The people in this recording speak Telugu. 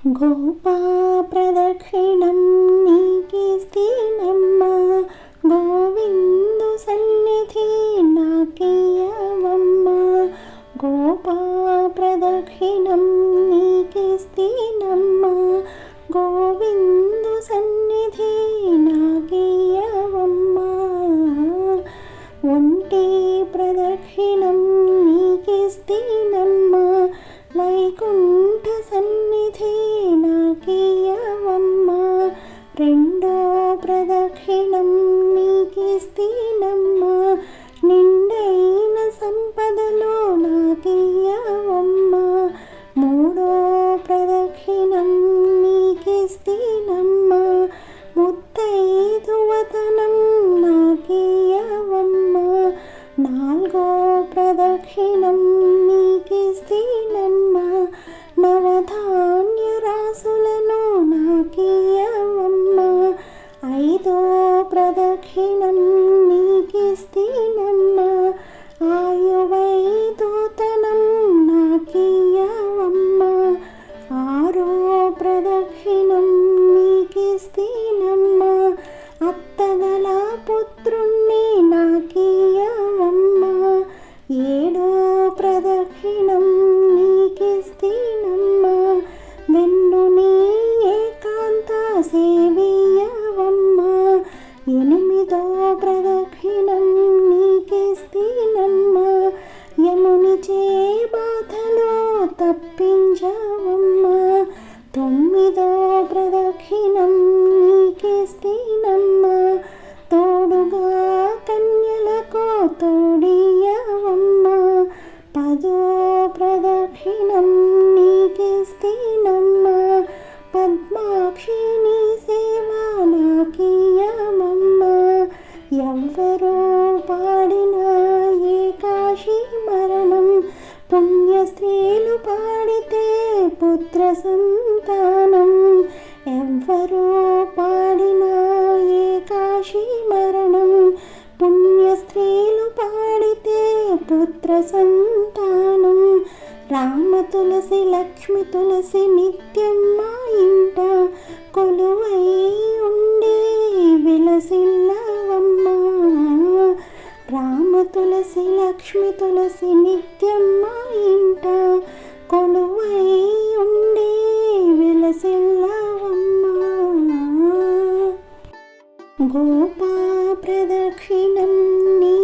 గోపా ప్రదక్షిణం నీకి నీకిస్తీనమ్మ గోవిందు సన్నిధి నాకియవమ్మ గోపా ప్రదక్షిణం నీకి నీకిస్తీనమ్మ గోవింద నీకిస్తీనమ్మ తప్పించవమ్మ తొమ్మిదో ప్రదక్షిణం నీకిస్తీనమ్మ తోడుగా కన్యలకు తోడియవమ్మ పదో ప్రదక్షిణం నీకిస్తీనమ్మ పద్మాక్షిని సేవ నాకియమమ్మ ఎవ్వరో పాడిన ఏ కాశీ మరణం పుణ్య పుత్ర సంతానం ఎవ్వరో పాడిన కాశీ మరణం. పుణ్య స్త్రీలు పాడితే పుత్ర సంతానం. రామ తులసి లక్ష్మి తులసి నిత్యం మా ఇంట కొలువై ఉండే విలసిల్లవమ్మ. రామ తులసి లక్ష్మి తులసి నిత్యం మా ఇంట కొలువై విలసిల్లవమ్మ గోపా